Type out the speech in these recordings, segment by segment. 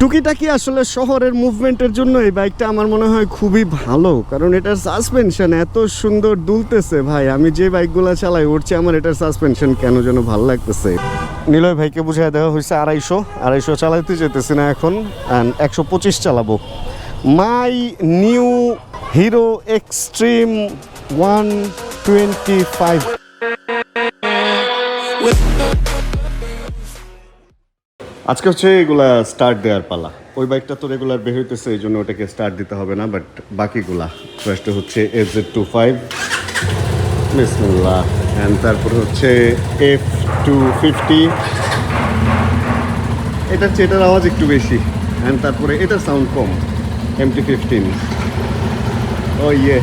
টুকিটাকি আসলে শহরের মুভমেন্টের জন্য এই বাইকটা আমার মনে হয় খুবই ভালো, কারণ এটার সাসপেনশন এত সুন্দর দুলতেছে ভাই। আমি যে বাইকগুলো চালাই উঠছে আমার এটার সাসপেনশন কেন যেন ভালো লাগতেছে। নিলয় ভাইকে বুঝিয়ে দেওয়া হয়েছে আড়াইশো। আড়াইশো চালাইতে যেতেছি না এখন অ্যান্ড একশো পঁচিশ চালাবো। My new Hero Xtreme one twenty five আজকে হচ্ছে এগুলা স্টার্ট দেওয়ার পালা। ওই বাইকটা তো রেগুলার বের হইতেছে, এই জন্য ওটাকে স্টার্ট দিতে হবে না বাট বাকিগুলা। ফার্স্টে হচ্ছে এফ জেড টু ফাইভ বিসমুল্লাহ। অ্যান্ড তারপরে হচ্ছে এফ টু ফিফটি এটার চেয়ে এটার আওয়াজ একটু বেশি। অ্যান্ড তারপরে এটার সাউন্ড কম এম টি ফিফটিন ও ইয়ে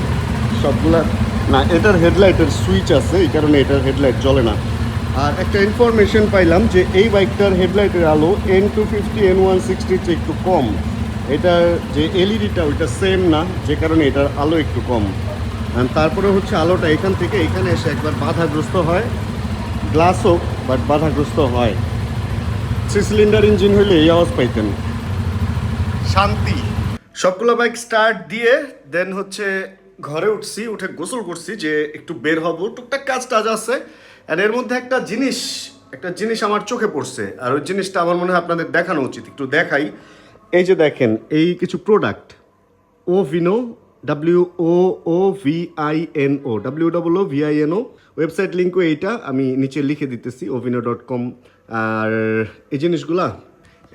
সবগুলা না, এটার হেডলাইটের সুইচ আছে, এই কারণে এটার হেডলাইট চলে না। আর একটা ইনফরমেশন পাইলাম যে এই বাইকটার হেডলাইটের আলো N two fifty N one সিক্সটির চেয়ে একটু কম। এটার যে এলইডিটা ওইটা সেম না, যে কারণে এটার আলো একটু কম। তারপরে হচ্ছে আলোটা এখান থেকে এখানে এসে একবার বাধাগ্রস্ত হয়। গ্লাস হোক বাট বাধাগ্রস্ত হয়। থ্রি সিলিন্ডার ইঞ্জিন হইলে এই আওয়াজ পাইতেন। শান্তি। সবগুলো বাইক স্টার্ট দিয়ে দেন হচ্ছে ঘরে উঠছি, উঠে গোসল করছি যে একটু বের হব। টুকটাক কাজ টাজ আছে। আর এর মধ্যে একটা জিনিস একটা জিনিস আমার চোখে পড়ছে। আর ওই জিনিসটা আমার মনে হয় আপনাদের দেখানো উচিত। একটু দেখাই। এই যে দেখেন, এই কিছু product O ভিনো W O O V I N O W double O V I N O website লিঙ্কও এইটা, আমি নিচে লিখে দিতেছি ওভিনো ডট কম আর এই জিনিসগুলা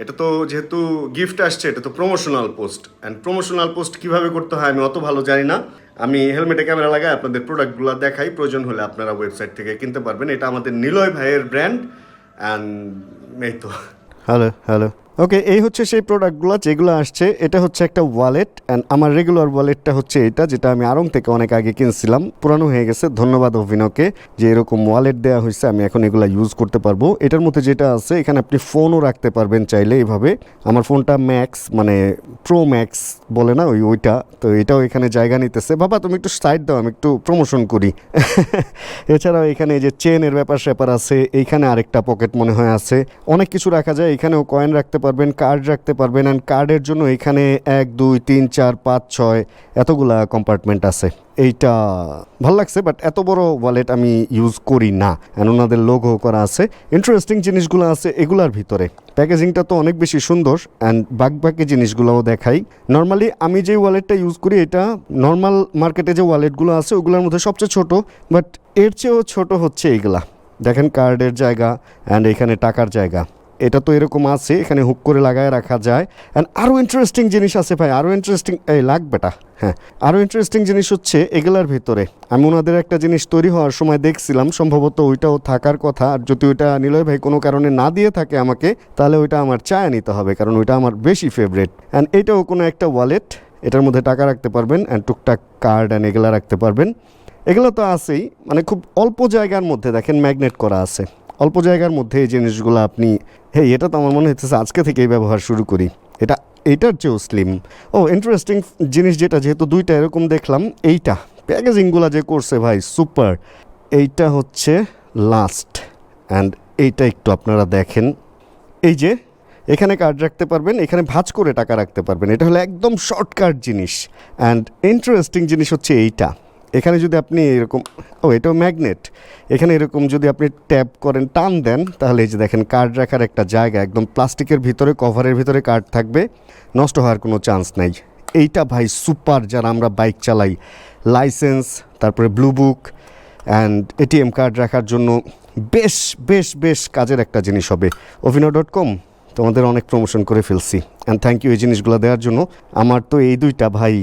এটা তো যেহেতু গিফট আসছে, এটা তো promotional post and promotional post কীভাবে করতে হয় আমি অত ভালো জানি না। আমি হেলমেটে ক্যামেরা লাগাই, আপনাদের প্রোডাক্টগুলো দেখাই। প্রয়োজন হলে আপনারা ওয়েবসাইট থেকে কিনতে পারবেন। এটা আমাদের নিলয় ভাইয়ের ব্র্যান্ড অ্যান্ড এই তো। হ্যালো হ্যালো ওকে এই হচ্ছে সেই প্রোডাক্টগুলো যেগুলো আসছে। এটা হচ্ছে একটা ওয়ালেট অ্যান্ড আমার রেগুলার ওয়ালেটটা হচ্ছে এটা, যেটা আমি আরং থেকে অনেক আগে কিনছিলাম। পুরানো হয়ে গেছে। ধন্যবাদ অভিনয়কে যে এরকম ওয়ালেট দেওয়া হয়েছে, আমি এখন এগুলো ইউজ করতে পারব। এটার মধ্যে যেটা আছে, এখানে আপনি ফোনও রাখতে পারবেন চাইলে এইভাবে আমার ফোনটা ম্যাক্স মানে প্রো ম্যাক্স বলে না, ওই ওইটা। তো এটাও এখানে জায়গা নিতেছে। বাবা, তুমি একটু সাইড দাও, আমি একটু প্রমোশন করি। এছাড়াও এখানে যে চেনের ব্যাপার স্যাপার আছে এইখানে আরেকটা পকেট মনে হয় আছে। অনেক কিছু রাখা যায়, এখানেও কয়েন রাখতে পারবেন কার্ড রাখতে পারবেন অ্যান্ড কার্ডের জন্য এখানে এক, দুই, তিন, চার, পাঁচ, ছয় এতগুলা কম্পার্টমেন্ট আছে। এইটা ভালো লাগছে বাট এত বড় ওয়ালেট আমি ইউজ করি না অ্যান্ড ওনাদের লোগো করা আছে। ইন্টারেস্টিং জিনিসগুলো আছে এগুলার ভিতরে। প্যাকেজিংটা তো অনেক বেশি সুন্দর অ্যান্ড বাকি জিনিসগুলোও দেখাই। নর্মালি আমি যে ওয়ালেটটা ইউজ করি এটা নর্মাল মার্কেটে যে ওয়ালেটগুলো আছে ওগুলোর মধ্যে সবচেয়ে ছোট বাট এর চেয়েও ছোট হচ্ছে এইগুলা। দেখেন কার্ডের জায়গা অ্যান্ড এখানে টাকার জায়গা। এটা তো এরকম আছে, এখানে হুক করে লাগায় রাখা যায়। অ্যান্ড আরও ইন্টারেস্টিং জিনিস আছে ভাই আরও ইন্টারেস্টিং এই লাগবেটা হ্যাঁ। আরও ইন্টারেস্টিং জিনিস হচ্ছে এগুলার ভিতরে। আমি ওনাদের একটা জিনিস তৈরি হওয়ার সময় দেখছিলাম, সম্ভবত ওইটাও থাকার কথা, আর যদি ওইটা নিলয় ভাই কোনো কারণে না দিয়ে থাকে আমাকে, তাহলে ওইটা আমার চায় নিতে হবে, কারণ ওইটা আমার বেশি ফেভারেট অ্যান্ড এটাও কোনো একটা ওয়ালেট এটার মধ্যে টাকা রাখতে পারবেন অ্যান্ড টুকটাক কার্ড অ্যান্ড এগুলা রাখতে পারবেন। এগুলো তো আছেই মানে খুব অল্প জায়গার মধ্যে দেখেন ম্যাগনেট করা আছে। অল্প জায়গার মধ্যে এই জিনিসগুলো আপনি হে এটা তো আমার মনে হচ্ছে আজকে থেকেই ব্যবহার শুরু করি। এটা এইটার চেয়েও স্লিম ও ইন্টারেস্টিং জিনিস যেটা, যেহেতু দুইটা এরকম দেখলাম, এইটা, প্যাকেজিংগুলো যে করছে ভাই সুপার এইটা হচ্ছে লাস্ট অ্যান্ড এইটা একটু আপনারা দেখেন। এই যে, এখানে কার্ড রাখতে পারবেন, এখানে ভাঁজ করে টাকা রাখতে পারবেন। এটা হলো একদম শর্টকাট জিনিস। অ্যান্ড ইন্টারেস্টিং জিনিস হচ্ছে এইটা। এখানে যদি আপনি এরকম, ও, এটাও ম্যাগনেট এখানে এরকম যদি আপনি ট্যাপ করেন, টান দেন, তাহলে এই যে দেখেন কার্ড রাখার একটা জায়গা, একদম প্লাস্টিকের ভিতরে কভারের ভিতরে কার্ড থাকবে, নষ্ট হওয়ার কোনো চান্স নাই। এইটা ভাই সুপার যারা আমরা বাইক চালাই। লাইসেন্স তারপরে blue book and ATM card রাখার জন্য বেশ বেশ বেশ কাজের একটা জিনিস হবে। অভিনয় ডট কম তোমাদের অনেক প্রমোশন করে ফেলছি। অ্যান্ড থ্যাংক ইউ এই জিনিসগুলো দেওয়ার জন্য। আমার তো এই দুইটা ভাই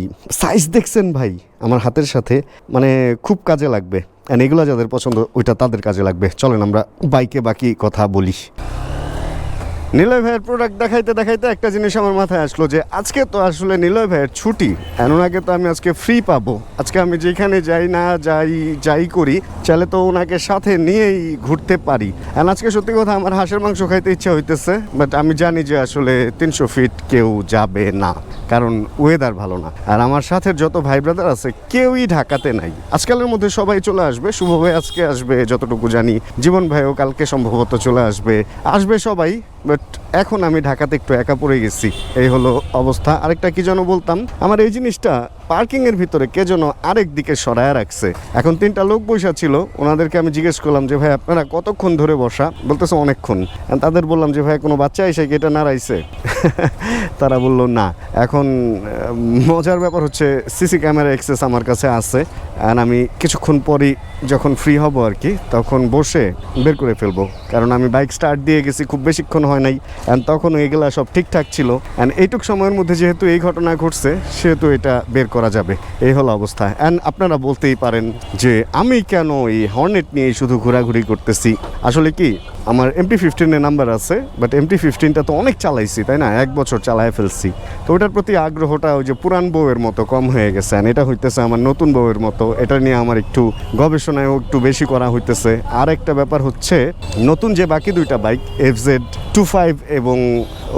সাইজ দেখছেন ভাই, আমার হাতের সাথে মানে খুব কাজে লাগবে। অ্যান্ড এগুলো যাদের পছন্দ, ওইটা তাদের কাজে লাগবে। চলেন আমরা বাইকে বাকি কথা বলি। নিলয় ভাইয়ের প্রোডাক্ট দেখাইতে দেখাইতে একটা জিনিস আমার মাথায় আসলো যে আজকে তো আসলে নিলয় ভাইয়ের ছুটি। এমন আগে তো আমি আজকে ফ্রি পাবো। আজকে আমি যেখানে যাই, না যাই যাই করি, চাইলে তো ওনাকে সাথে নিয়েই ঘুরতে পারি। অ্যান্ড আজকে সত্যি কথা আমার হাঁসের মাংস খাইতে ইচ্ছা হইতেছে বাট আমি জানি যে আসলে তিনশো ফিট কেউ যাবে না, কারণ ওয়েদার ভালো না। আর আমার সাথে যত ভাই ব্রাদার আছে, কেউই ঢাকাতে নাই। আজকালের মধ্যে সবাই চলে আসবে, শুভ ভাই আজকে আসবে, যতটুকু জানি। জীবন ভাইও কালকে সম্ভবত চলে আসবে। আসবে সবাই বাট এখন আমি ঢাকাতে একটু একা পড়ে গেছি। এই হলো অবস্থা। আরেকটা কি যেন বলতাম? আমার এই জিনিসটা পার্কিং এর ভিতরে কে যেন আরেক দিকে সরায় রাখছে। এখন তিনটা লোক বসা ছিল, ওনাদেরকে আমি জিজ্ঞেস করলাম যে, ভাই, আপনারা কতক্ষণ ধরে বসা? বলতেছে, অনেকক্ষণ। তাদের বললাম যে, ভাই, কোনো বাচ্চা এসে কি এটা নাড়াইছে? তারা বলল, না। এখন মজার ব্যাপার হচ্ছে, সিসি ক্যামেরা অ্যাক্সেস আমার কাছে আছে। অ্যান্ড আমি কিছুক্ষণ পরই যখন ফ্রি হব আর কি, তখন বসে বের করে ফেলব। কারণ আমি বাইক স্টার্ট দিয়ে গেছি, খুব বেশিক্ষণ হয় নাই। অ্যান্ড তখন এগুলা সব ঠিকঠাক ছিল। অ্যান্ড এইটুক সময়ের মধ্যে যেহেতু এই ঘটনা ঘটছে, সেহেতু এটা বের করা যাবে। এই হলো অবস্থা। অ্যান্ড আপনারা বলতেই পারেন যে, আমি কেন এই হর্নেট নিয়ে শুধু ঘোরাঘুরি করতেছি? আসলে কি, আমার এমটি ফিফটিনের নাম্বার আছে বাট এমটি ফিফটিনটা তো অনেক চালাইছি, তাই না? এক বছর চালায় ফেলছি। তো ওটার প্রতি আগ্রহটা ওই যে পুরান বউয়ের মতো কম হয়ে গেছে, and এটা হইতেছে আমার নতুন বউয়ের মতো। এটা নিয়ে আমার একটু গবেষণাও একটু বেশি করা হইতেছে। আর একটা ব্যাপার হচ্ছে, নতুন যে বাকি দুইটা bike F Z two five এবং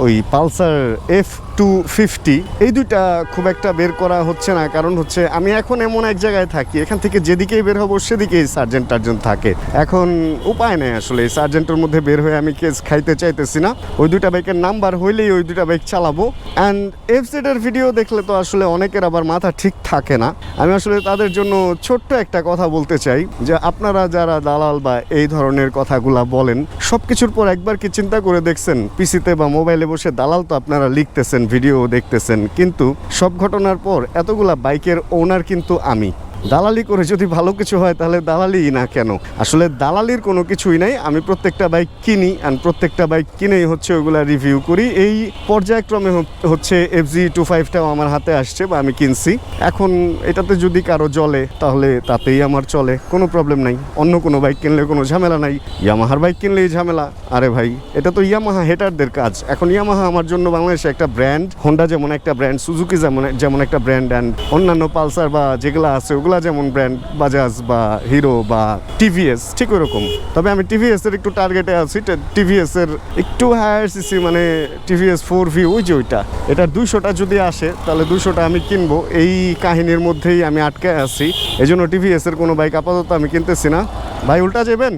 ওই পালসার এফ টু ফিফটি এই দুইটা খুব একটা বের করা হচ্ছে না। কারণ হচ্ছে আমি এখন এমন এক জায়গায় থাকি, এখান থেকে যেদিকেই বের হব সেদিকেই সার্জেন্ট টার্জেন্ট থাকে। এখন উপায় নেই আসলে, এই সার্জেন্টের মধ্যে বের হয়ে আমি কেস খাইতে চাইতেছি না। ওই দুইটা বাইকের নাম্বার হইলেই ওই দুইটা বাইক চালাবো। অ্যান্ড এফ এর ভিডিও দেখলে তো আসলে অনেকের আবার মাথা ঠিক থাকে না। আমি আসলে তাদের জন্য ছোট্ট একটা কথা বলতে চাই, যে আপনারা যারা দালাল বা এই ধরনের কথাগুলা বলেন সব কিছুর পর একবার কি চিন্তা করে দেখছেন? পিসিতে বা মোবাইলে বসে দালাল তো আপনারা লিখতেছেন ভিডিও দেখতেছেন কিন্তু সব ঘটনার পর এতগুলা বাইকের ওনার কিন্তু আমি। দালালি করে যদি ভালো কিছু হয়, তাহলে দালালি না কেন? আসলে দালালির কোনো কিছুই নাই। আমি প্রত্যেকটা বাইক কিনি অ্যান্ড প্রত্যেকটা বাইক কিনেই হচ্ছে ওগুলা রিভিউ করি। এই পর্যায়ক্রমে হচ্ছে এফ জি টু ফাইভটাও আমার হাতে আসছে বা আমি কিনছি। এখন এটাতে যদি কারও জ্বলে, তাহলে তাতেই আমার চলে। কোনো প্রবলেম নাই। অন্য কোনো বাইক কিনলে কোনো ঝামেলা নাই। ইয়ামাহার বাইক কিনলেই ঝামেলা। আরে ভাই, এটা তো ইয়ামাহা হেটারদের কাজ। এখন ইয়ামাহা আমার জন্য বাংলাদেশে একটা ব্র্যান্ড হোন্ডা যেমন একটা ব্র্যান্ড সুজুকি যেমন যেমন একটা ব্র্যান্ড অ্যান্ড অন্যান্য পালসার বা যেগুলো আছে, ওগুলা যেমন ব্র্যান্ড বাজাজ বা হিরো বা টিভিএস, ঠিক ওরকম তবে আমি টিভিএস এর একটু টার্গেটে আছি টিভিএস এর একটু হায়ার সিসি মানে টিভিএস ফোর ভি ওই যে ওইটা। এটার দুইশোটা যদি আসে, তাহলে দুইশোটা আমি কিনবো। এই কাহিনীর মধ্যেই আমি আটকে আছি। এই জন্য টিভিএস এর কোনো বাইক আপাতত আমি কিনতেছি না। ভাই, উল্টা যাবেন?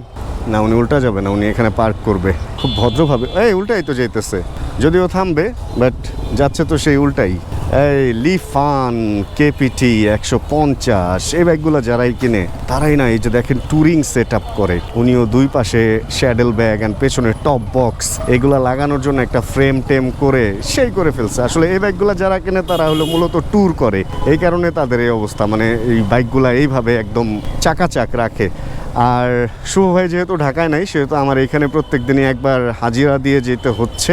না, উনি উল্টা যাবে না, উনি এখানে পার্ক করবে। খুব ভদ্রভাবে। এই, উল্টাই তো যাইতেছে। যদিও থামবে বাট যাচ্ছে তো সেই উল্টাই। এই লিফান, কেপিটি একশো পঞ্চাশ, এই বাইকগুলো যারাই কিনে, তারাই না এই যে দেখেন ট্যুরিং সেট আপ করে। উনিও দুই পাশে শ্যাডেল ব্যাগ অ্যান্ড পেছনে টপ বক্স এগুলা লাগানোর জন্য একটা ফ্রেম টেম করে, সেই করে ফেলছে। আসলে এই বাইকগুলো যারা কিনে, তারা হলো মূলত ট্যুর করে। এই কারণে তাদের এই অবস্থা মানে এই বাইকগুলো এইভাবে একদম চাকাচাক রাখে। আর শুভ ভাই যেহেতু ঢাকায় নাই, সেহেতু আমার এখানে প্রত্যেক দিনই একবার হাজিরা দিয়ে যেতে হচ্ছে।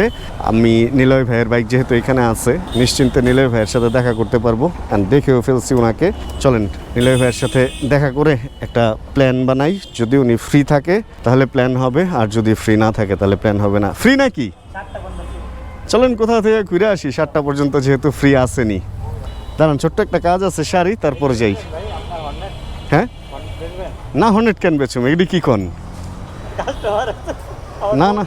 আমি নিলয় ভাইয়ের বাইক যেহেতু এখানে আছে, নিশ্চিন্তে নিলয় ভাইয়ের সাথে দেখা করতে পারব। অ্যান্ড দেখেও ফেলছি ওনাকে। চলেন নিলয় ভাইয়ের সাথে দেখা করে একটা প্ল্যান বানাই। যদি উনি ফ্রি থাকে তাহলে প্ল্যান হবে। আর যদি ফ্রি না থাকে তাহলে প্ল্যান হবে না। ফ্রি নাকি? চলেন কোথা থেকে ঘুরে আসি? সাতটা পর্যন্ত যেহেতু ফ্রি আসেনি। দাঁড়ান ছোট্ট একটা কাজ আছে শাড়ি তারপরে যাই। হ্যাঁ? না হর্নেট কেন বেচুম? এগুলি কি কন? না না।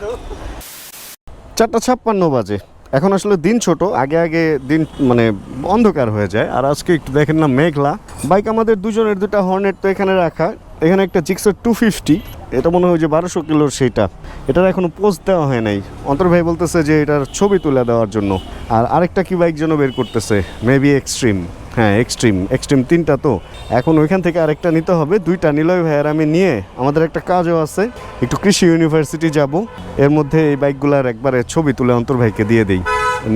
চারটা ছাপ্পান্ন বাজে। এখন আসলে দিন ছোট, আগে আগে দিন মানে অন্ধকার হয়ে যায়। আর আজকে একটু দেখেন না মেঘলা। বাইক আমাদের দুজনের দুটা হর্নেট তো এখানে রাখা। এখানে একটা জিক্সার টু ফিফটি এটা মনে হয় যে বারোশো কিলোর সেইটা। এটার এখনও পোজ দেওয়া হয় নাই। অন্তর ভাই বলতেছে যে এটার ছবি তুলে দেওয়ার জন্য। আর আরেকটা কি বাইক যেন বের করতেছে? মেবি এক্সট্রিম হ্যাঁ এক্সট্রিম এক্সট্রিম তিনটা তো। এখন ওইখান থেকে আরেকটা নিতে হবে, দুইটা নিলয় ভাইয়ের আমি নিয়ে আমাদের একটা কাজও আছে, একটু কৃষি ইউনিভার্সিটি যাব। এর মধ্যে এই বাইকগুলার একবারে ছবি তুলে অন্তর ভাইকে দিয়ে দিই।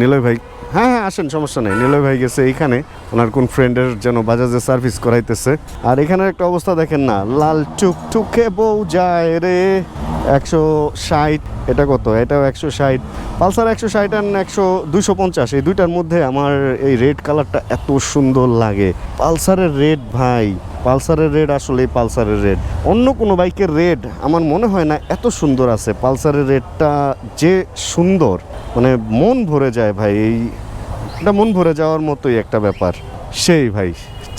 নিলয় ভাই হ্যাঁ হ্যাঁ আসেন, সমস্যা নেই। নিলয় ভাই গেছে এইখানে। ওনার কোন ফ্রেন্ডের যেন বাজাজে সার্ভিস করাইতেছে। আর এখানের একটা অবস্থা দেখেন না, লাল টুকটুকে বউ যায় রে। একশো ষাট, এটা কত? এটাও একশো ষাট। পালসার একশো ষাট অ্যান্ড একশো দুশো পঞ্চাশ। এই দুইটার মধ্যে আমার এই রেড কালারটা এত সুন্দর লাগে। পালসারের রেড ভাই। পালসারের রেড আসলে এই পালসারের রেড। অন্য কোনো বাইকের রেড আমার মনে হয় না এত সুন্দর আছে। পালসারের রেডটা যে সুন্দর মানে মন ভরে যায় ভাই, এই এটা মন ভরে যাওয়ার মতোই একটা ব্যাপার। সেই ভাই,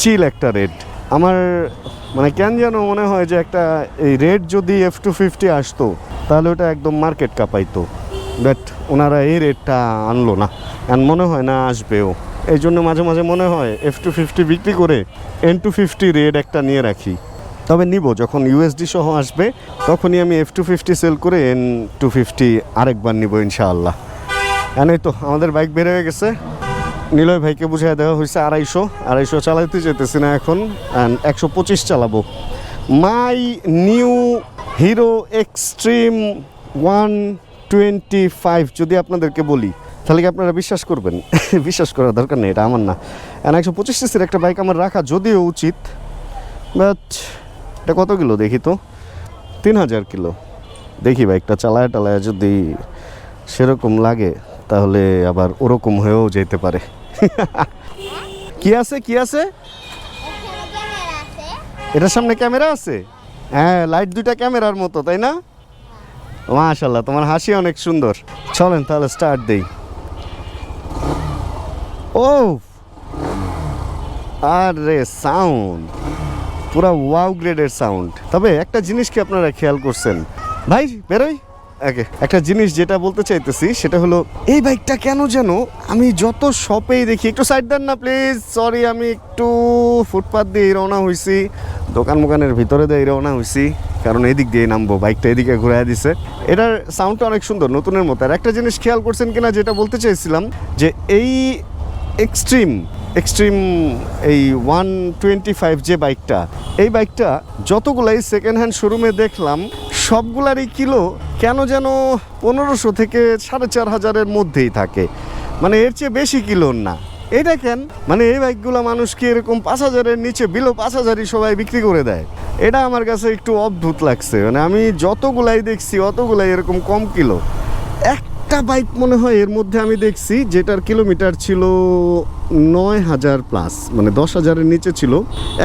চিল একটা রেড। আমার মানে কেন যেন মনে হয় যে একটা এই রেড যদি এফ টু ফিফটি আসতো, তাহলে ওটা একদম মার্কেট কাঁপাইতো। বাট ওনারা এই রেটটা আনলো না। আর মনে হয় না আসবেও। এই জন্য মাঝে মাঝে মনে হয় এফ টু ফিফটি বিক্রি করে এন টু ফিফটি রেড একটা নিয়ে রাখি। তবে নিব, যখন ইউএসডি সহ আসবে, তখনই আমি এফ টু ফিফটি সেল করে এন টু ফিফটি আরেকবার নিব ইনশাআল্লাহ। এনে তো, আমাদের বাইক বের হয়ে গেছে। নিলয় ভাইকে বুঝিয়ে দেওয়া হয়েছে আড়াইশো। আড়াইশো চালাইতে যেতেছি না এখন একশো পঁচিশ চালাবো। My new Hero Xtreme one twenty five যদি আপনাদেরকে বলি তাহলে কি আপনারা বিশ্বাস করবেন? বিশ্বাস করার দরকার নেই, এটা আমার না। একশো পঁচিশ সিসির একটা বাইক আমার রাখা যদিও উচিত বাট এটা কত কিলো দেখি তো? তিন হাজার কিলো। দেখি বাইকটা চালায় টালায় যদি সেরকম লাগে, তাহলে আবার ওরকম হয়েও যেতে পারে। কি আছে কি আছে? এটার সামনে ক্যামেরা আছে? হ্যাঁ লাইট দুইটা ক্যামেরার মতো, তাই না? মাশাল্লাহ তোমার হাসি অনেক সুন্দর। চলেন তাহলে স্টার্ট দেই। ও আরে সাউন্ড। পুরা ওয়াও গ্রেডের সাউন্ড। তবে একটা জিনিস কি আপনারা খেয়াল করছেন? ভাই, বেরোই। ওকে একটা জিনিস যেটা বলতে চাইতেছি, সেটা হলো, এই বাইকটা কেন যেন আমি যত শপেই দেখি, একটু সাইড দেন না, প্লিজ। সরি আমি একটু ফুটপাথ দিয়ে রওনা হয়েছি দোকান মোকানের ভিতরে দিয়ে রওনা হয়েছি কারণ এদিক দিয়ে নামবো, বাইকটা এদিকে ঘুরাই দিছে। এটার সাউন্ডটা অনেক সুন্দর, নতুনের মতো। আর একটা জিনিস খেয়াল করছেন কিনা, যেটা বলতে চাইছিলাম, যে এই এক্সট্রিম এক্সট্রিম এই ওয়ান টোয়েন্টি ফাইভ যে বাইকটা, এই বাইকটা যতগুলাই সেকেন্ড হ্যান্ড শোরুমে দেখলাম, সবগুলারই কিলো কেন যেন পনেরোশো থেকে সাড়ে চার হাজারের মধ্যেই থাকে। মানে এর চেয়ে বেশি কিলোর না। এই দেখেন মানে এই বাইকগুলো মানুষকে এরকম পাঁচ হাজারের নিচে বিলো পাঁচ হাজারই সবাই বিক্রি করে দেয়? এটা আমার কাছে একটু অদ্ভুত লাগছে। মানে আমি যতগুলাই দেখছি, অতগুলাই এরকম কম কিলো। একটা বাইক মনে হয় এর মধ্যে আমি দেখছি যেটার কিলোমিটার ছিল নয় হাজার প্লাস মানে দশ হাজারের নিচে ছিল।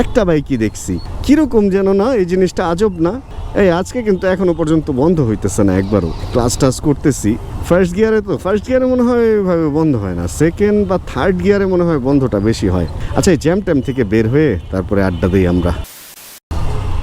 একটা বাইকই দেখছি। কীরকম যেন না, এই জিনিসটা আজব না? এই আজকে কিন্তু এখনও পর্যন্ত বন্ধ হইতেছে না একবারও। ক্লাস টাস করতেছি। ফার্স্ট গিয়ারে তো ফার্স্ট গিয়ারে মনে হয় এভাবে বন্ধ হয় না। সেকেন্ড বা থার্ড গিয়ারে মনে হয় বন্ধটা বেশি হয়। আচ্ছা এই জ্যাম ট্যাম থেকে বের হয়ে তারপরে আড্ডা দিই আমরা।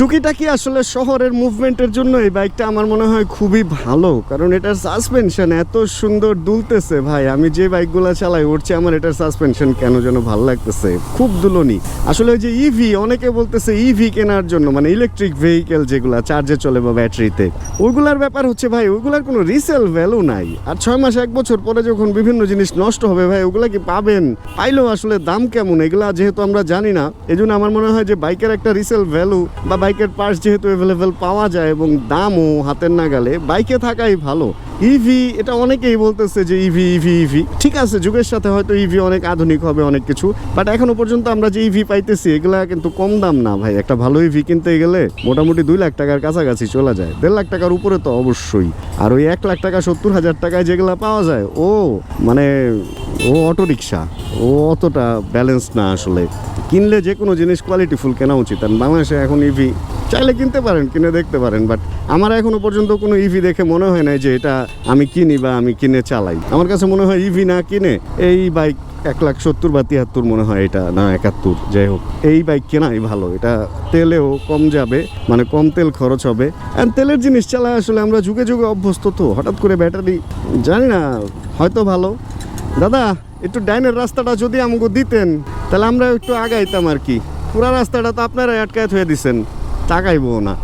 টুকিটাকি আসলে শহরের মুভমেন্টের জন্য এই বাইকটা আমার মনে হয় খুবই ভালো। কারণ এটার সাসপেনশন এত সুন্দর দুলতেছে ভাই। আমি যে বাইকগুলো চালাই উঠছে আমার এটার সাসপেনশন কেন যেন ভালো লাগতেছে? খুব দুলনি। আসলে যে ইভি অনেকে বলতেছে ইভি কেনার জন্য মানে ইলেকট্রিক ভেহিকেল যেগুলো চার্জে চলে বা ব্যাটারিতে ওইগুলার ব্যাপার হচ্ছে ভাই ওইগুলার কোনো রিসেল ভ্যালু নাই। আর ছয় মাস, এক বছর পরে যখন বিভিন্ন জিনিস নষ্ট হবে ভাই, ওগুলা কি পাবেন? পাইলেও আসলে দাম কেমন? এগুলা যেহেতু আমরা জানি না এই আমার মনে হয় যে বাইকের একটা রিসেল ভ্যালু বা বাইকের পার্টস যেহেতু অ্যাভেলেবেল পাওয়া যায় এবং দামও হাতের নাগালে, বাইকে থাকাই ভালো। ইভি এটা অনেকেই বলতেছে যে ইভি ইভি ইভি ঠিক আছে, যুগের সাথে হয়তো ইভি অনেক আধুনিক হবে, অনেক কিছু বাট এখনও পর্যন্ত আমরা যে ইভি পাইতেছি, এগুলা কিন্তু কম দাম না ভাই। একটা ভালো ইভি কিনতে গেলে মোটামুটি দুই লাখ টাকার কাছাকাছি চলে যায়। দেড় লাখ টাকার উপরে তো অবশ্যই। আর ওই এক লাখ টাকা, সত্তর হাজার টাকায় যেগুলা পাওয়া যায়, ও মানে ও অটো রিক্সা ও অতটা ব্যালেন্স না আসলে। কিনলে যে কোনো জিনিস কোয়ালিটিফুল কেনা উচিত। আর বাংলাদেশে এখন ইভি চাইলে কিনতে পারেন, কিনে দেখতে পারেন বাট আমার এখনও পর্যন্ত কোনো ইভি দেখে মনে হয় না যে এটা আমি কিনি বা আমি কিনে চালাই। আমার কাছে মনে হয় ইভি না কিনে এই বাইক এক লাখ সত্তর বা তিয়াত্তর মনে হয় এটা, না একাত্তর, যাই হোক। এই বাইক কেনাই ভালো, এটা তেলেও কম যাবে মানে কম তেল খরচ হবে। আর তেলের জিনিস চালায় আসলে আমরা যুগে যুগে অভ্যস্ত তো, হঠাৎ করে ব্যাটারি, জানি না, হয়তো ভালো দাদা, একটু ডাইনের রাস্তাটা যদি আমাকে দিতেন, তাহলে আমরা একটু আগাইতাম আর কি। পুরা রাস্তাটা তো আপনারা আটকায় থয়ে দিছেন, তাকাইবো না।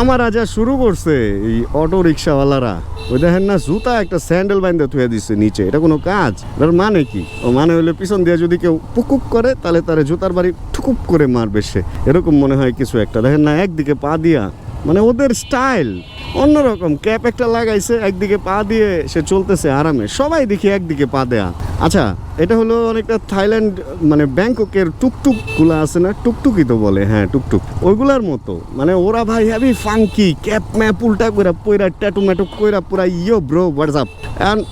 আমার যা শুরু করছে এই অটো রিক্সাওয়ালারা ওই দেখেন না, জুতা একটা স্যান্ডেল বাইন্দে থুয়ে দিচ্ছে নিচে, এটা কোনো কাজ? এটার মানে কি? ও মানে হইলে পিছন দিয়ে যদি কেউ পুকুপ করে, তাহলে তারে জুতার বাড়ি ঠুকুপ করে মারবে সে। এরকম মনে হয় কিছু একটা। দেখেন না, একদিকে পা দিয়া মানে ওদের স্টাইল অন্যরকম। ক্যাপ একটা লাগাইছে, একদিকে পা দিয়ে সে চলতেছে আরামে। সবাই দেখি একদিকে পা দেয়া। আচ্ছা এটা হলো অনেকটা থাইল্যান্ড মানে ব্যাংককের টুকটুকগুলো আছে না? টুকটুকি তো বলে হ্যাঁ টুকটুক। ওইগুলার মতো। মানে ওরা ভাই হ্যাভি ফাঙ্কি ক্যাপ ম্যাপ উল্টা কইরা পইরা, ট্যাটু ম্যাটু কইরা পুরা, ইয়ো ব্রো হোয়াটসঅ্যাপ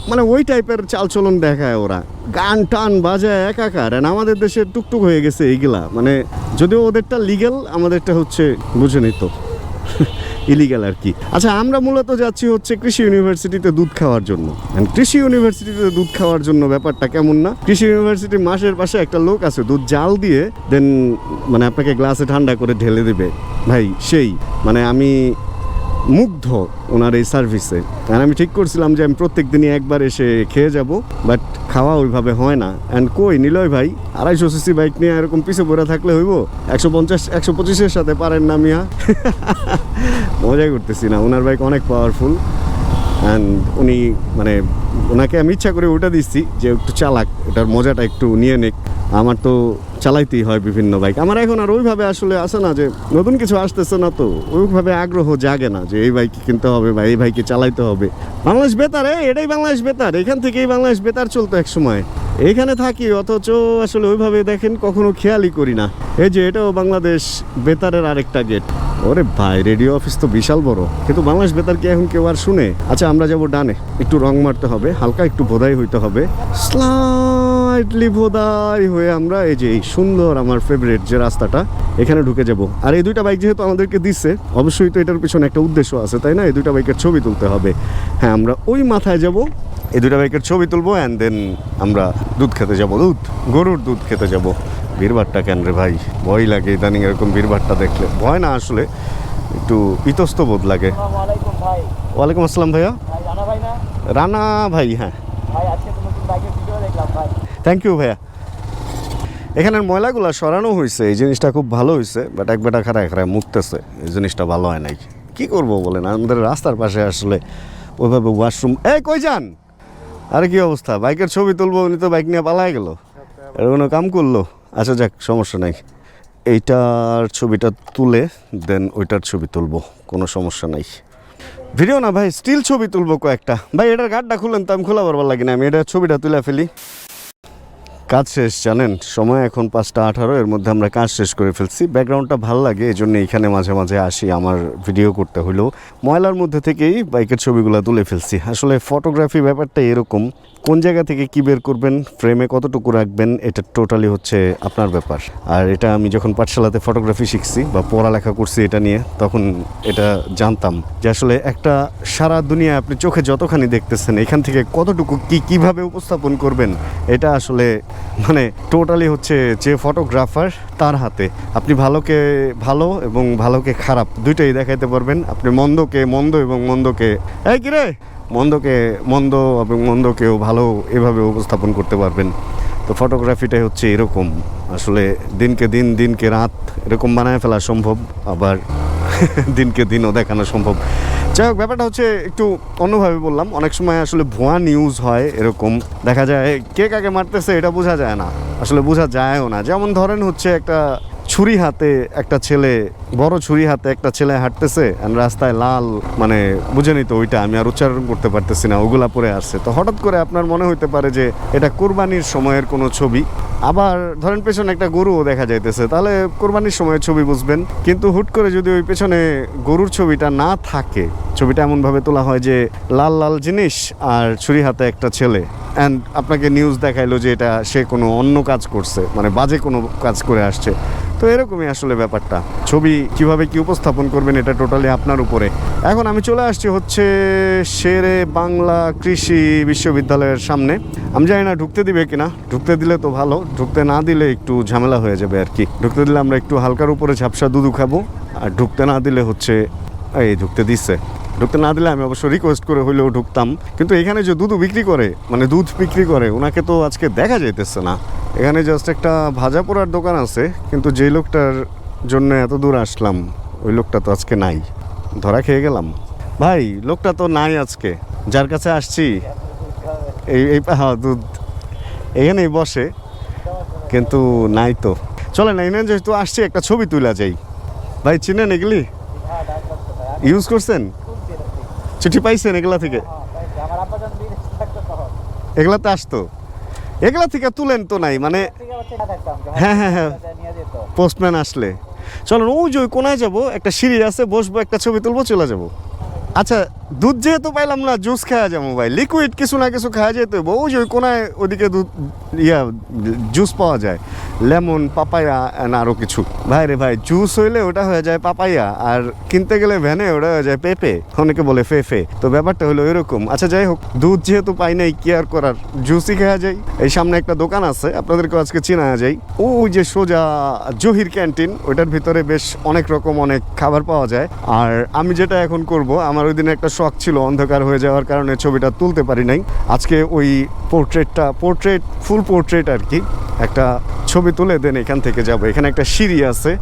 মানে ওই টাইপের চালচলন দেখায় ওরা। গান টান বাজায় একাকার। And আমাদের দেশে টুকটুক হয়ে গেছে এইগুলা। মানে যদিও ওদেরটা লিগেল আমাদেরটা হচ্ছে বুঝে নিত ইলিগাল আর কি। আচ্ছা আমরা মূলত যাচ্ছি হচ্ছে কৃষি ইউনিভার্সিটিতে দুধ খাওয়ার জন্য। কৃষি ইউনিভার্সিটিতে দুধ খাওয়ার জন্য ব্যাপারটা কেমন না? কৃষি ইউনিভার্সিটির মাসের পাশে একটা লোক আছে, দুধ জাল দিয়ে দেন মানে আপনাকে গ্লাসে ঠান্ডা করে ঢেলে দেবে। ভাই, সেই। মানে আমি মুগ্ধ ওনার এই সার্ভিসে আর আমি ঠিক করছিলাম যে আমি প্রত্যেক দিনই একবার এসে খেয়ে যাব বাট খাওয়া ওইভাবে হয় না। অ্যান্ড কই, নিলয় ভাই, আড়াইশো সিসি বাইক নিয়ে এরকম পিছে পড়ে থাকলে হইব? একশো পঞ্চাশ, একশো পঁচিশের সাথে পারেন না মিয়া। মজাই করতেছি না, ওনার বাইক অনেক পাওয়ারফুল অ্যান্ড উনি মানে ওনাকে আমি ইচ্ছা করে ওটা দিচ্ছি যে একটু চালাক, এটার মজাটা একটু নিয়ে নেক। আমার তো চালাইতেই হয় বিভিন্ন বাইক আমার এখন আর ওইভাবে আসলে আসে না যে নতুন কিছু আসতেছে না তো। ওইভাবে আগ্রহ জাগে না যে এই বাইক কিনতে হবে বা এই বাইকে চালাইতে হবে। বাংলাদেশ বেতার এটাই বাংলাদেশ বেতার এখান থেকেই বাংলাদেশ বেতার চলতো এক সময়। এখানে থাকি, অথচ আসলে ওইভাবে দেখেন কখনো খেয়ালই করি না। এই যে এটাও বাংলাদেশ বেতারের আরেকটা গেট ওরে ভাই রেডিও অফিস তো বিশাল বড়। কিন্তু বাংলাদেশ বেতার কি এখন কেউ আর শুনে? আচ্ছা আমরা যাব ডানে। একটু রং মারতে হবে, হালকা একটু ভোদাই হইতে হবে। স্লাইটলি ভোদাই হয়ে আমরা এই যে এই সুন্দর আমার ফেভারিট যে রাস্তাটা, এখানে ঢুকে যাব। আর এই দুইটা বাইক যেহেতু আমাদেরকে দিচ্ছে অবশ্যই তো এটার পিছনে একটা উদ্দেশ্য আছে, তাই না? এই দুইটা বাইকের ছবি তুলতে হবে। হ্যাঁ আমরা ওই মাথায় যাব, এই দুইটা বাইকের ছবি তুলবো অ্যান্ড দেন আমরা দুধ খেতে যাব। দুধ, গরুর দুধ খেতে যাব। বীরবারটা কেন রে ভাই? ভয় লাগে ইদানিং এরকম বীরবারটা দেখলে। ভয় না আসলে, একটু ইতস্ত বোধ লাগে। ওয়ালাইকুম আসসালাম ভাইয়া। রানা ভাই হ্যাঁ। থ্যাংক ইউ ভাইয়া। এখানের ময়লাগুলো সরানো হয়েছে এই জিনিসটা খুব ভালো হয়েছে বাট এক বেটা খারাপ খারাপ মুততেছে, এই জিনিসটা ভালো হয় নাই। কি করব বলেন, আমাদের রাস্তার পাশে আসলে ওইভাবে ওয়াশরুম এই কই যান? আরে কি অবস্থা? বাইকের ছবি তুলবো, উনি তো বাইক নিয়ে পালায় গেল। এর কোনো কাম করল? আচ্ছা যাক, সমস্যা নাই। এইটার ছবিটা তুলে দেন ওইটার ছবি তুলবো, কোনো সমস্যা নাই। ভিডিও না ভাই স্টিল ছবি তুলবো কয়েকটা। ভাই, এটার গাডটা খুললেন তো আমি খোলা বারবার লাগে না, আমি এটার ছবিটা তুলে ফেলি। কাজ শেষ, জানেন? সময় এখন পাঁচটা আঠারো, এর মধ্যে আমরা কাজ শেষ করে ফেলছি। ব্যাকগ্রাউন্ডটা ভালো লাগে এই জন্য এখানে মাঝে মাঝে আসি, আমার ভিডিও করতে হলেও। ময়লার মধ্যে থেকেই বাইকের ছবিগুলো তুলে ফেলছি। আসলে ফটোগ্রাফি ব্যাপারটা এরকম। কোন জায়গা থেকে কি বের করবেন ফ্রেমে কতটুকু রাখবেন, এটা টোটালি হচ্ছে আপনার ব্যাপার। আর এটা আমি যখন পাঠশালাতে ফটোগ্রাফি শিখছি বা পড়ালেখা করছি এটা নিয়ে, তখন এটা জানতাম যে আসলে একটা সারা দুনিয়া আপনি চোখে যতখানি দেখতেছেন, এখান থেকে কতটুকু, কি, কীভাবে উপস্থাপন করবেন, এটা আসলে মানে টোটালি হচ্ছে যে ফটোগ্রাফার তার হাতে। আপনি ভালোকে ভালো এবং ভালোকে খারাপ দুইটাই দেখাইতে পারবেন। আপনি মন্দকে মন্দ এবং মন্দকে, এই কিরে? মন্দকে মন্দ এবং মন্দকেও ভালো এভাবে উপস্থাপন করতে পারবেন। তো ফটোগ্রাফিটাই হচ্ছে এরকম। আসলে দিনকে দিন, দিনকে রাত এরকম বানায় ফেলা সম্ভব, আবার দিনকে দিনও দেখানো সম্ভব। যাই হোক, ব্যাপারটা হচ্ছে একটু অন্যভাবে বললাম। অনেক সময় আসলে ভুয়া নিউজ হয় এরকম। দেখা যায় কে কাকে মারতেছে এটা বোঝা যায় না। আসলে বোঝা যায়ও না। যেমন ধরেন হচ্ছে একটা ছুরি হাতে একটা ছেলে, বড় ছুরি হাতে একটা ছেলে হাঁটতেছে রাস্তায় লাল মানে বুঝেনি তো ওইটা, আমি আর উচ্চারণ করতে পারতেছি না, ওগুলা পরে আসছে। তো হঠাৎ করে আপনার মনে হইতে পারে যে এটা কোরবানির সময়ের কোনো ছবি। আবার ধরেন পেছনে একটা গরুও দেখা যাইতেছে, তাহলে কোরবানির সময়ের ছবি বুঝবেন। কিন্তু হুট করে যদি ওই পেছনে গরুর ছবিটা না থাকে, ছবিটা এমনভাবে তোলা হয় যে লাল লাল জিনিস আর ছুরি হাতে একটা ছেলে। অ্যান্ড আপনাকে নিউজ দেখাইলো যে এটা সে কোনো অন্য কাজ করছে মানে বাজে কোনো কাজ করে আসছে। তো এরকমই আসলে ব্যাপারটা। ছবি কীভাবে কি উপস্থাপন করবেন এটা টোটালি আপনার উপরে। এখন আমি চলে আসছি হচ্ছে শেরে বাংলা কৃষি বিশ্ববিদ্যালয়ের সামনে। আমি জানি না ঢুকতে দিবে কিনা। ঢুকতে দিলে তো ভালো, ঢুকতে না দিলে একটু ঝামেলা হয়ে যাবে আর কি। ঢুকতে দিলে আমরা একটু হালকার উপরে ঝাপসা দুধু খাব, আর ঢুকতে না দিলে হচ্ছে, এই ঢুকতে দিচ্ছে ঢুকতে না দিলে আমি অবশ্য রিকোয়েস্ট করে হইলেও ঢুকতাম। কিন্তু এখানে যে দুধ বিক্রি করে মানে দুধ বিক্রি করে ওনাকে তো আজকে দেখা যাইতেছে না। এখানে জাস্ট একটা ভাজা পোড়ার দোকান আছে, কিন্তু যেই লোকটার জন্য এত দূর আসলাম, ওই লোকটা তো আজকে নাই। ধরা খেয়ে গেলাম। ভাই, লোকটা তো নাই আজকে। যার কাছে আসছি, এই এই হ্যাঁ দুধ। এখানেই বসে, কিন্তু নাই তো। চলে না এনে যেহেতু আসছি, একটা ছবি তুলা যাই। ভাই, চিনেন এগুলি? ইউজ করছেন। চিঠি পাইছেন এগুলা থেকে? এগুলাতে আসতো। এগুলা থেকে তুলেন তো নাই মানে হ্যাঁ, হ্যাঁ, হ্যাঁ। পোস্টম্যান আসলে। চলো ওই যে ওই কোনায় যাব একটা সিঁড়ি আছে বসবো একটা ছবি তুলবো চলে যাব। আচ্ছা দুধ যেহেতু পাইলাম না, জুস খাওয়া যাব ভাই লিকুইড কিছু না কিছু খাওয়া যেত ওই যে ওই কোনায় ওদিকে দুধ, ইয়া, জুস পাওয়া যায়। লেমন পাপায়া আরও কিছু। ভাই রে ভাই, জুস হইলে ওটা হয়ে যায় পাপাইয়া আর কিনতে গেলে ভ্যানে ওটা হয়ে যায় পেপে। অনেকে বলে ফেফে। তো ব্যাপারটা হলো এরকম। আচ্ছা যাই হোক, দুধ যেহেতু পাই নাই, কি আর করার? জুসই খাওয়া যায়। এই সামনে একটা দোকান আছে আপনাদেরকে আজকে চেনা যায় ওই যে সোজা জহির ক্যান্টিন ওইটার ভিতরে বেশ অনেক রকম অনেক খাবার পাওয়া যায়। আর আমি যেটা এখন করব, আমার ওই একটা শখ ছিল, অন্ধকার হয়ে যাওয়ার কারণে ছবিটা তুলতে পারি নাই। আজকে ওই পোর্ট্রেটটা, পোর্ট্রেট, ফুল পোর্ট্রেট আর কি, একটা ছবি তুলে দেন, এখান থেকে যাব। এখানে একটা সিঁড়ি আছে।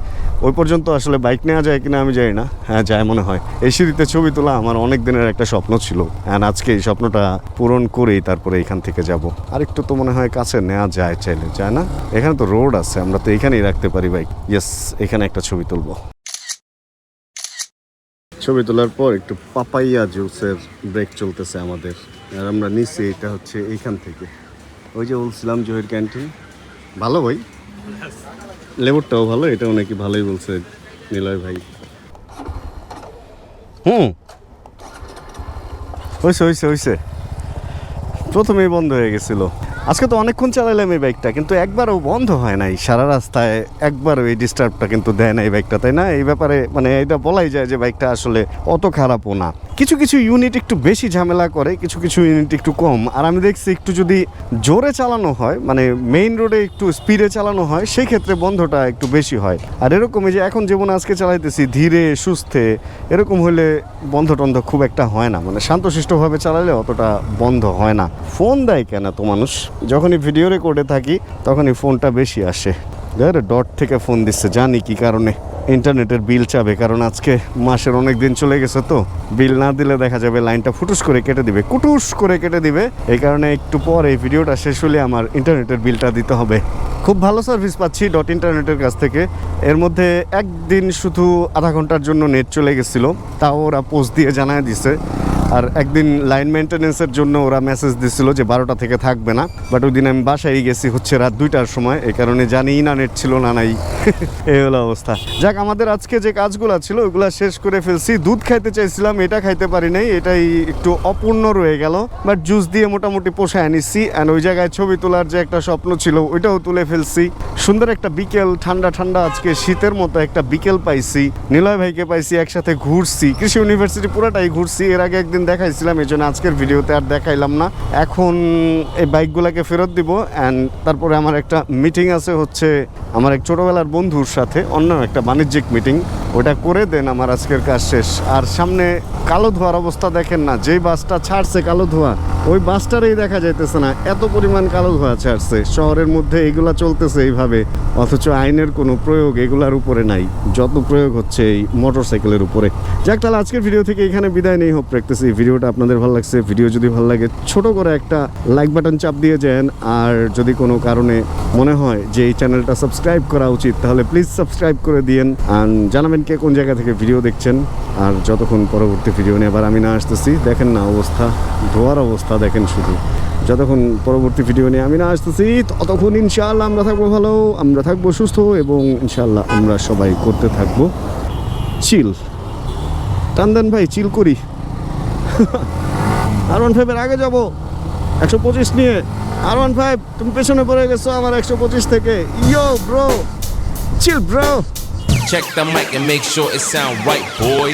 ওই পর্যন্ত আসলে বাইক নেওয়া যায় কিনা আমি জানি না। হ্যাঁ যায় মনে হয়। এই সিঁড়িতে ছবি তোলা আমার অনেক দিনের একটা স্বপ্ন ছিল। অ্যান্ড আজকে এই স্বপ্নটা পূরণ করেই তারপরে এখান থেকে যাব। আরেকটু তো মনে হয় কাছে নেওয়া যায় চাইলে, যায় না? এখানে তো রোড আছে, আমরা তো এখানেই রাখতে পারি বাইক। ইয়েস এখানে একটা ছবি তুলবো। ছবি তোলার পর একটু পাপাইয়া জুসের ব্রেক চলতেছে আমাদের। আর আমরা নিচ্ছি এটা হচ্ছে এইখান থেকে। ওই যে বলছিলাম জহির ক্যান্টিন ভালো ভাই? লেবুরটাও ভালো, এটাও নাকি ভালোই বলছে নিলয় ভাই। হুম। হয়েছে হয়েছে হয়েছে প্রথমেই বন্ধ হয়ে গেছিল। আজকে তো অনেকক্ষণ চালাইলাম এই বাইকটা কিন্তু একবারও বন্ধ হয় নাই। সারা রাস্তায় একবারও এই ডিস্টার্বটা কিন্তু দেয় না এই বাইকটা তাই না? এই ব্যাপারে মানে এটা বলাই যায় যে বাইকটা আসলে অত খারাপও না। কিছু কিছু ইউনিট একটু বেশি ঝামেলা করে, কিছু কিছু ইউনিট একটু কম। আর আমি দেখছি একটু যদি জোরে চালানো হয় মানে মেইন রোডে একটু স্পিডে চালানো হয় সেই ক্ষেত্রে বন্ধটা একটু বেশি হয়। আর এরকমই যে এখন যেমন আজকে চালাইতেছি, ধীরে, সুস্থে, এরকম হলে বন্ধ টন্ধ খুব একটা হয় না। মানে শান্তশিষ্টভাবে চালালে অতটা বন্ধ হয় না। ফোন দেয় কেন তো মানুষ? যখনই ভিডিও রেকর্ডে থাকি, তখনই ফোনটা বেশি আসে। দেখ ডট থেকে ফোন দিচ্ছে, জানি কি কারণে। ইন্টারনেটের বিল চাবে, কারণ আজকে মাসের অনেক দিন চলে গেছে তো। বিল না দিলে দেখা যাবে লাইনটা ফুটুস করে কেটে দিবে, কুটুস করে কেটে দিবে। এই কারণে একটু পর এই ভিডিওটা শেষ হলে আমার ইন্টারনেটের বিলটা দিতে হবে। খুব ভালো সার্ভিস পাচ্ছি ডট ইন্টারনেটের কাছ থেকে। এর মধ্যে একদিন শুধু আধা ঘণ্টার জন্য নেট চলে গেছিল। তাও ওরা পোস্ট দিয়ে জানায় দিছে। আর একদিন লাইন মেনটেনেন্সের জন্য ওরা মেসেজ দিছিল যে বারোটা থেকে থাকবে না বাট ওই দিন আমি বাসায় গেছি হচ্ছে রাত দুইটার সময়, এই কারণে জানি না নেট ছিল না নাই। এই হলো অবস্থা। যাক, আমাদের আজকে যে কাজগুলো ছিল, ওগুলো শেষ করে ফেলছি। দুধ খাইতে চাইছিলাম, এটা খাইতে পারি নাই, এটাই একটু অপূর্ণ রয়ে গেল। বাট জুস দিয়ে মোটামুটি পোষায় নিচ্ছি অ্যান্ড ওই জায়গায় ছবি তোলার যে একটা স্বপ্ন ছিল, ওইটাও তুলে ফেলছি। সুন্দর একটা বিকেল, ঠান্ডা ঠান্ডা আজকে শীতের মতো একটা বিকেল পাইছি। নিলয় ভাইকে পাইছি, একসাথে ঘুরছি। কৃষি ইউনিভার্সিটি পুরাটাই ঘুরছি, এর আগে একদিন দেখাইছিলাম, এই জন্য আজকের ভিডিওতে আর দেখাইলাম না। এখন এই বাইকগুলোকে ফেরত দিব অ্যান্ড তারপরে আমার একটা মিটিং আছে হচ্ছে আমার এক ছোটোবেলার বন্ধুর সাথে, অন্য একটা বাণিজ্যিক মিটিং ওটা করে দেন আমার আজকের কাজ শেষ। আর সামনে কালো ধোয়ার অবস্থা দেখেন না, যেই বাসটা ছাড়ছে কালো ধোয়া, ওই বাসটারই দেখা যাইতেছে না, এত পরিমাণ কালো ধোয়া ছাড়ছে। শহরের মধ্যে এগুলা চলতেছে এইভাবে, অথচ আইনের কোনো প্রয়োগ এগুলার উপরে নাই, যত প্রয়োগ হচ্ছে এই মোটর সাইকেলের উপরে। যাক তাহলে আজকের ভিডিও থেকে এখানে বিদায় নেই হোক রাখতেছি। ভিডিওটা আপনাদের ভালো লাগছে, ভিডিও যদি ভালো লাগে, ছোট করে একটা লাইক বাটন চাপ দিয়ে যান। আর যদি কোনো কারণে মনে হয় যে এই চ্যানেলটা সাবস্ক্রাইব করা উচিত, তাহলে প্লিজ সাবস্ক্রাইব করে দিয়েন। আর জানাবেন কে কোন জায়গা থেকে ভিডিও দেখছেন। আর যতক্ষণ পরবর্তী ভিডিও নিয়ে আবার আমি না আসতেছি, দেখেন না অবস্থা, ধোয়ার অবস্থা, দেখেন শুধু। যতক্ষণ পরবর্তী ভিডিও নিয়ে আমি না আসতেছি, ততক্ষণ ইনশাআল্লাহ আমরা থাকব ভালো, আমরা থাকব সুস্থ এবং ইনশাআল্লাহ আমরা সবাই করতে থাকব। চিল টান দেন ভাই চিল করি। আর ওয়ান ফাইভের আগে যাব। একশো পঁচিশ নিয়ে। আর ওয়ান ফাইভ তুমি পেছনে পড়ে গেছো আমার একশো পঁচিশ থেকে। Yo bro chill bro. Check the mic and make sure it sound right, boys.